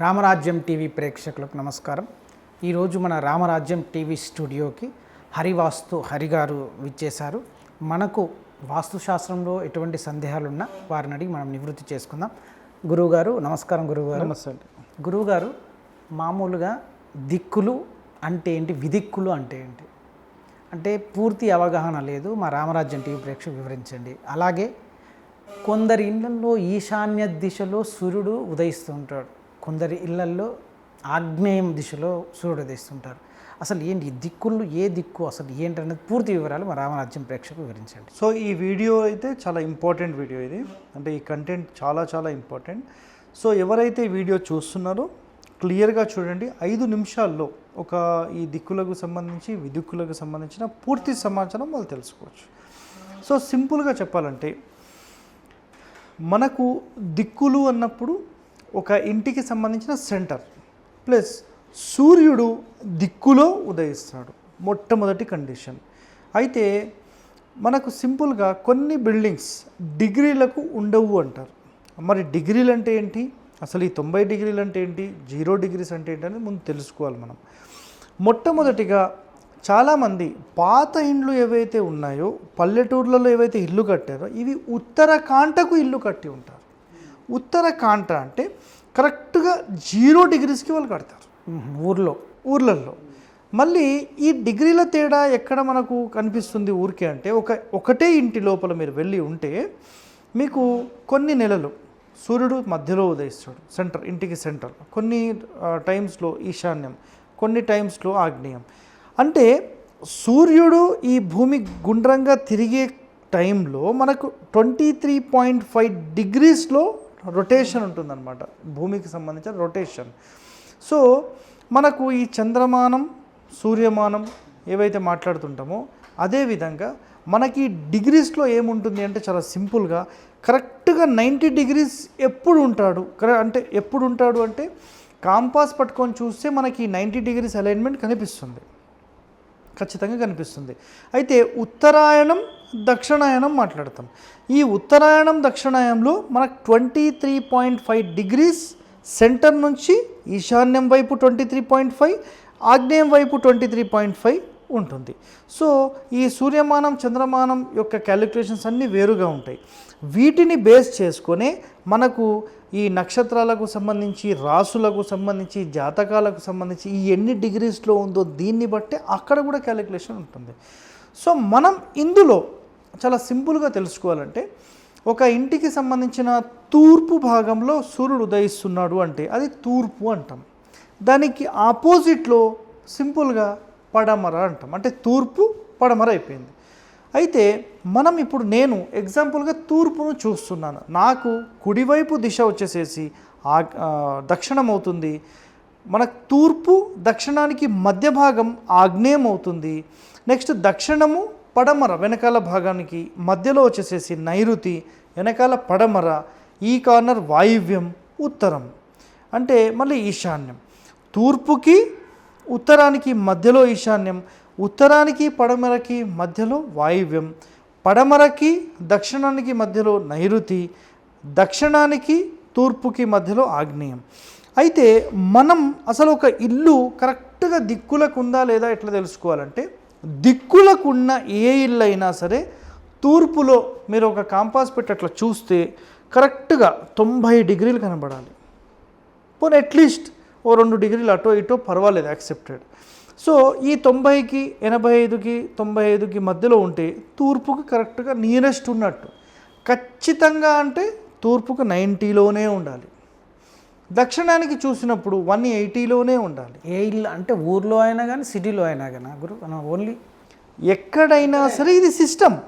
రామరాజ్యం TV ప్రేక్షకులకు నమస్కారం. ఈరోజు మన రామరాజ్యం టీవీ స్టూడియోకి హరివాస్తు హరి గారు విచ్చేశారు. మనకు వాస్తుశాస్త్రంలో ఎటువంటి సందేహాలున్నా వారిని అడిగి మనం నివృత్తి చేసుకుందాం. గురువుగారు నమస్కారం గురువుగారు. నమస్తే గురువుగారు మామూలుగా దిక్కులు అంటే ఏంటి? విదిక్కులు అంటే ఏంటి? అంటే పూర్తి అవగాహన లేదు. మా రామరాజ్యం టీవీ ప్రేక్షకు వివరించండి. అలాగే కొందరి ఇళ్ళలో ఈశాన్య దిశలో సూర్యుడు ఉదయిస్తుంటాడు కొందరి ఇళ్ళల్లో ఆగ్నేయం దిశలో సూర్యుడు ఉదయిస్తుంటారు. అసలు ఏంటి ఈ దిక్కులు ఏ దిక్కు అసలు ఏంటనేది పూర్తి వివరాలు మా రామరాజ్యం ప్రేక్షకు వివరించండి. సో ఈ వీడియో అయితే చాలా ఇంపార్టెంట్ వీడియో ఇది. అంటే ఈ కంటెంట్ చాలా చాలా ఇంపార్టెంట్. సో ఎవరైతే ఈ వీడియో చూస్తున్నారో క్లియర్గా చూడండి. ఐదు నిమిషాల్లో ఒక ఈ దిక్కులకు సంబంధించి విదిక్కులకు సంబంధించిన పూర్తి సమాచారం వాళ్ళు తెలుసుకోవచ్చు. సో సింపుల్గా చెప్పాలంటే మనకు దిక్కులు అన్నప్పుడు ఒక ఇంటికి సంబంధించిన సెంటర్. ప్లస్ సూర్యుడు దిక్కులో ఉదయిస్తాడు. మొట్టమొదటి కండిషన్. అయితే మనకు సింపుల్గా కొన్ని బిల్డింగ్స్ డిగ్రీలకు ఉండవు అంటారు. మరి డిగ్రీలు అంటే ఏంటి? అసలు ఈ తొంభై డిగ్రీలు అంటే ఏంటి? జీరో డిగ్రీస్ అంటే ఏంటి అనేది ముందు తెలుసుకోవాలి మనం. మొట్టమొదటిగా చాలామంది పాత ఇండ్లు ఏవైతే ఉన్నాయో పల్లెటూర్లలో ఏవైతే ఇల్లు కట్టారో ఇవి ఉత్తర కాంటకు ఇల్లు కట్టి ఉంటారు. ఉత్తర కాంట అంటే కరెక్ట్గా జీరో డిగ్రీస్కి వాళ్ళు కడతారు. ఊర్లో. ఊర్లలో మళ్ళీ ఈ డిగ్రీల తేడా ఎక్కడ మనకు కనిపిస్తుంది ఊరికే అంటే ఒక ఒకటే ఇంటి లోపల మీరు వెళ్ళి ఉంటే మీకు కొన్ని నెలలు సూర్యుడు మధ్యలో ఉదయిస్తాడు సెంటర్ ఇంటికి సెంటర్. కొన్ని టైమ్స్లో ఈశాన్యం కొన్ని టైమ్స్లో ఆగ్నేయం. అంటే సూర్యుడు ఈ భూమి గుండ్రంగా తిరిగే టైంలో మనకు ట్వంటీ త్రీ పాయింట్ ఫైవ్ డిగ్రీస్లో రొటేషన్ ఉంటుందన్నమాట. భూమికి సంబంధించిన రొటేషన్. సో మనకు ఈ చంద్రమానం సూర్యమానం ఏవైతే మాట్లాడుతుంటామో అదేవిధంగా మనకి డిగ్రీస్లో ఏముంటుంది అంటే చాలా సింపుల్గా కరెక్ట్గా నైంటీ డిగ్రీస్ ఎప్పుడు ఉంటాడు అంటే ఎప్పుడు ఉంటాడు అంటే కాంపాస్ పట్టుకొని చూస్తే మనకి నైంటీ డిగ్రీస్ అలైన్మెంట్ కనిపిస్తుంది. ఖచ్చితంగా కనిపిస్తుంది. అయితే ఉత్తరాయణం దక్షిణాయనం మాట్లాడతాం. ఈ ఉత్తరాయణం దక్షిణాయనంలో మనకు twenty three point five degrees centre నుంచి ఈశాన్యం వైపు ట్వంటీ త్రీ పాయింట్ ఫైవ్ ఆగ్నేయం వైపు ట్వంటీ త్రీ పాయింట్ ఫైవ్ ఉంటుంది. సో ఈ సూర్యమానం చంద్రమానం యొక్క క్యాలిక్యులేషన్స్ అన్నీ వేరుగా ఉంటాయి. వీటిని బేస్ చేసుకొని మనకు ఈ నక్షత్రాలకు సంబంధించి రాసులకు సంబంధించి జాతకాలకు సంబంధించి ఈ ఎన్ని డిగ్రీస్లో ఉందో దీన్ని బట్టి అక్కడ కూడా క్యాలిక్యులేషన్ ఉంటుంది. సో మనం ఇందులో చాలా సింపుల్గా తెలుసుకోవాలంటే ఒక ఇంటికి సంబంధించిన తూర్పు భాగంలో సూర్యుడు ఉదయిస్తున్నాడు అంటే అది తూర్పు అంటాం. దానికి ఆపోజిట్లో సింపుల్గా పడమర అంటాం. అంటే తూర్పు పడమర అయిపోయింది. అయితే మనం ఇప్పుడు నేను ఎగ్జాంపుల్గా తూర్పును చూస్తున్నాను. నాకు కుడివైపు దిశ వచ్చేసేసి ఆ దక్షిణం అవుతుంది మనకు తూర్పు దక్షిణానికి మధ్య భాగం ఆగ్నేయం అవుతుంది నెక్స్ట్ దక్షిణము పడమర వెనకాల భాగానికి మధ్యలో వచ్చేసేసి నైరుతి వెనకాల పడమర ఈ కార్నర్ వాయువ్యం ఉత్తరం. అంటే మళ్ళీ ఈశాన్యం. తూర్పుకి ఉత్తరానికి మధ్యలో ఈశాన్యం ఉత్తరానికి పడమరకి మధ్యలో వాయువ్యం పడమరకి దక్షిణానికి మధ్యలో నైరుతి దక్షిణానికి తూర్పుకి మధ్యలో ఆగ్నేయం. అయితే మనం అసలు ఒక ఇల్లు కరెక్ట్గా దిక్కులకు ఉందా లేదా ఎట్లా తెలుసుకోవాలంటే దిక్కులకు ఉన్న ఏ ఇల్లు అయినా సరే తూర్పులో మీరు ఒక కాంపాస్ పెట్టి అట్లా చూస్తే కరెక్ట్గా తొంభై డిగ్రీలు కనబడాలి. పోనీ అట్లీస్ట్ ఓ రెండు డిగ్రీలు అటో ఇటో పర్వాలేదు యాక్సెప్టెడ్ సో ఈ తొంభైకి ఎనభై ఐదుకి తొంభై ఐదుకి మధ్యలో ఉంటే తూర్పుకి కరెక్ట్గా నియరెస్ట్ ఉన్నట్టు. ఖచ్చితంగా అంటే తూర్పుకు నైంటీలోనే ఉండాలి. దక్షిణానికి చూసినప్పుడు వన్ ఎయిటీలోనే ఉండాలి. ఏ ఇల్లు అంటే ఊర్లో అయినా కానీ సిటీలో అయినా కానీ గురు ఓన్లీ ఎక్కడైనా సరే ఇది సిస్టమ్.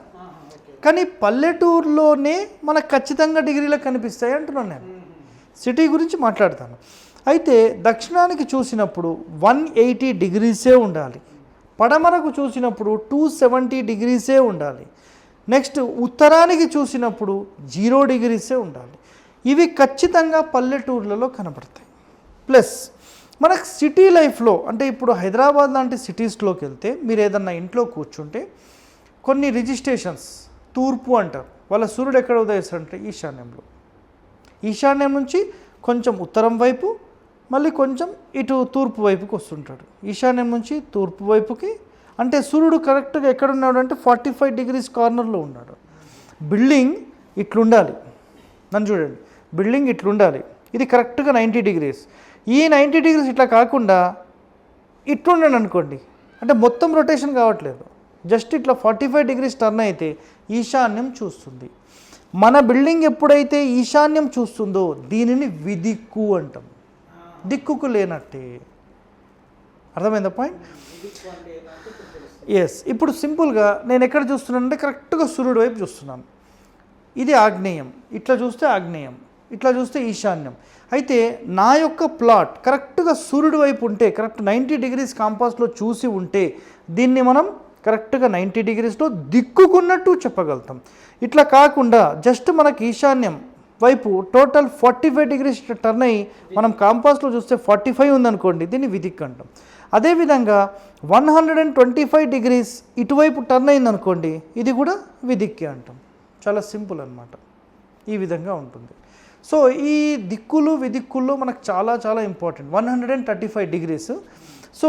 కానీ పల్లెటూరులోనే మనకు ఖచ్చితంగా డిగ్రీలకు కనిపిస్తాయి అంటున్నాను నేను. సిటీ గురించి మాట్లాడతాను. అయితే దక్షిణానికి చూసినప్పుడు వన్ ఎయిటీ డిగ్రీసే ఉండాలి. పడమరకు చూసినప్పుడు టూ సెవెంటీ డిగ్రీసే ఉండాలి. నెక్స్ట్ ఉత్తరానికి చూసినప్పుడు జీరో డిగ్రీసే ఉండాలి. ఇవి ఖచ్చితంగా పల్లెటూర్లలో కనబడతాయి. ప్లస్ మనకు సిటీ లైఫ్లో అంటే ఇప్పుడు హైదరాబాద్ లాంటి సిటీస్లోకి వెళ్తే మీరు ఏదన్నా ఇంట్లో కూర్చుంటే కొన్ని రిజిస్ట్రేషన్స్ తూర్పు అంటారు. వాళ్ళ సూర్యుడు ఎక్కడ ఉదయిస్తారంటే ఈశాన్యంలో. ఈశాన్యం నుంచి కొంచెం ఉత్తరం వైపు మళ్ళీ కొంచెం ఇటు తూర్పు వైపుకి వస్తుంటాడు. ఈశాన్యం నుంచి తూర్పు వైపుకి. అంటే సూర్యుడు కరెక్ట్గా ఎక్కడ ఉన్నాడు అంటే ఫార్టీ ఫైవ్ డిగ్రీస్ కార్నర్లో ఉన్నాడు. బిల్డింగ్ ఇట్లుండాలి. నన్ను చూడండి. బిల్డింగ్ ఇట్లుండాలి. ఇది కరెక్ట్గా నైంటీ డిగ్రీస్. ఈ నైంటీ డిగ్రీస్ ఇట్లా కాకుండా ఇట్లుండండి అనుకోండి. అంటే మొత్తం రొటేషన్ కావట్లేదు. జస్ట్ ఇట్లా ఫార్టీ ఫైవ్ డిగ్రీస్ టర్న్ అయితే ఈశాన్యం చూస్తుంది. మన బిల్డింగ్ ఎప్పుడైతే ఈశాన్యం చూస్తుందో దీనిని విదిక్కు అంటాం. దిక్కుకు లేనట్టే అర్థమైందా పాయింట్? ఎస్ ఇప్పుడు సింపుల్గా నేను ఎక్కడ చూస్తున్నానంటే కరెక్ట్గా సూర్యుడు వైపు చూస్తున్నాను. ఇది ఆగ్నేయం. ఇట్లా చూస్తే ఆగ్నేయం. ఇట్లా చూస్తే ఈశాన్యం. అయితే నా యొక్క ప్లాట్ కరెక్ట్గా సూర్యుడి వైపు ఉంటే కరెక్ట్ నైంటీ డిగ్రీస్ కాంపాస్లో చూసి ఉంటే దీన్ని మనం కరెక్ట్గా నైంటీ డిగ్రీస్లో దిక్కుకున్నట్టు చెప్పగలుగుతాం. ఇట్లా కాకుండా జస్ట్ మనకి ఈశాన్యం వైపు total forty five degrees turn అయ్యి మనం కాంపాస్లో చూస్తే ఫార్టీ ఫైవ్ ఉందనుకోండి దీన్ని విధిక్ అంటాం అదేవిధంగా one hundred and twenty five degrees ఇటువైపు టర్న్ అయిందనుకోండి ఇది కూడా విధిక్కి అంటాం. చాలా సింపుల్ అనమాట ఈ విధంగా ఉంటుంది. సో ఈ దిక్కులు విదిక్కుల్లో మనకు చాలా చాలా important. One hundred and thirty five degrees. So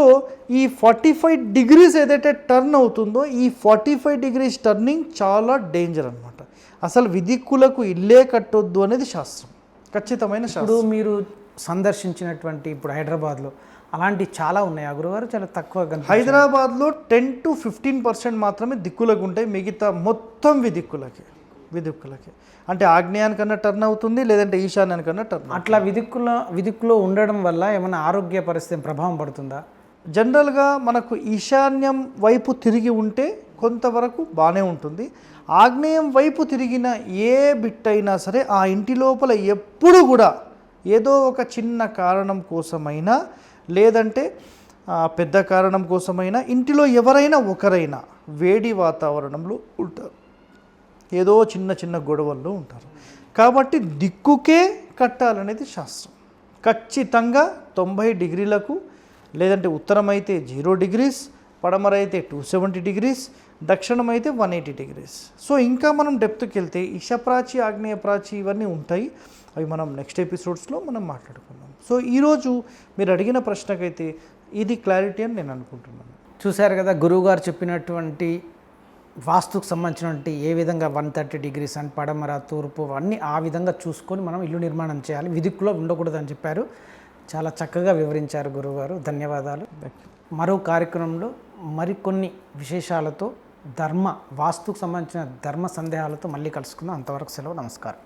ఈ ఫార్టీ ఫైవ్ డిగ్రీస్ ఏదైతే టర్న్ అవుతుందో ఈ ఫార్టీ ఫైవ్ డిగ్రీస్ టర్నింగ్ చాలా డేంజర్ అనమాట అసలు విదిక్కులకు ఇల్లే కట్టొద్దు అనేది శాస్త్రం. ఖచ్చితమైన శాస్త్రం. ఇప్పుడు మీరు సందర్శించినటువంటి ఇప్పుడు హైదరాబాద్లో అలాంటి చాలా ఉన్నాయి. ఆ గురువారు చాలా తక్కువ హైదరాబాద్లో టెన్ టు ఫిఫ్టీన్ పర్సెంట్ మాత్రమే దిక్కులకు ఉంటాయి మిగతా మొత్తం విదిక్కులకి విదిక్కులకి అంటే ఆగ్నేయానికన్నా టర్న్ అవుతుంది లేదంటే ఈశాన్యానికన్నా టర్న్ అట్లా విదిక్కులో విదిక్కులో ఉండడం వల్ల ఏమైనా ఆరోగ్య పరిస్థితి ప్రభావం పడుతుందా? జనరల్గా మనకు ఈశాన్యం వైపు తిరిగి ఉంటే కొంతవరకు బాగానే ఉంటుంది. ఆగ్నేయం వైపు తిరిగిన ఏ బిట్ అయినా సరే ఆ ఇంటి లోపల ఎప్పుడు కూడా ఏదో ఒక చిన్న కారణం కోసమైనా లేదంటే పెద్ద కారణం కోసమైనా ఇంటిలో ఎవరైనా ఒకరైనా వేడి వాతావరణంలో ఉంటారు. ఏదో చిన్న చిన్న గొడవల్లో ఉంటారు. కాబట్టి దిక్కుకే కట్టాలనేది శాస్త్రం. ఖచ్చితంగా తొంభై డిగ్రీలకు లేదంటే ఉత్తరం అయితే జీరో డిగ్రీస్ పడమర అయితే టూ సెవెంటీ డిగ్రీస్ దక్షిణం అయితే వన్ ఎయిటీ డిగ్రీస్ సో ఇంకా మనం డెప్త్కి వెళ్తే ఇషప్రాచి ఆగ్నేయ ప్రాచి ఇవన్నీ ఉంటాయి. అవి మనం నెక్స్ట్ ఎపిసోడ్స్లో మనం మాట్లాడుకుందాం. సో ఈరోజు మీరు అడిగిన ప్రశ్నకైతే ఇది క్లారిటీ అని నేను అనుకుంటున్నాను. చూశారు కదా గురువుగారు చెప్పినటువంటి వాస్తుకు సంబంధించినటువంటి ఏ విధంగా వన్ థర్టీ డిగ్రీస్ అని పడమర తూర్పు అన్నీ ఆ విధంగా చూసుకొని మనం ఇల్లు నిర్మాణం చేయాలి. విదిక్కులో ఉండకూడదని చెప్పారు. చాలా చక్కగా వివరించారు గురువుగారు. ధన్యవాదాలు. మరో కార్యక్రమంలో మరికొన్ని విశేషాలతో ధర్మ వాస్తుకు సంబంధించిన ధర్మ సందేహాలతో మళ్ళీ కలుసుకుందాం. అంతవరకు సెలవు నమస్కారం.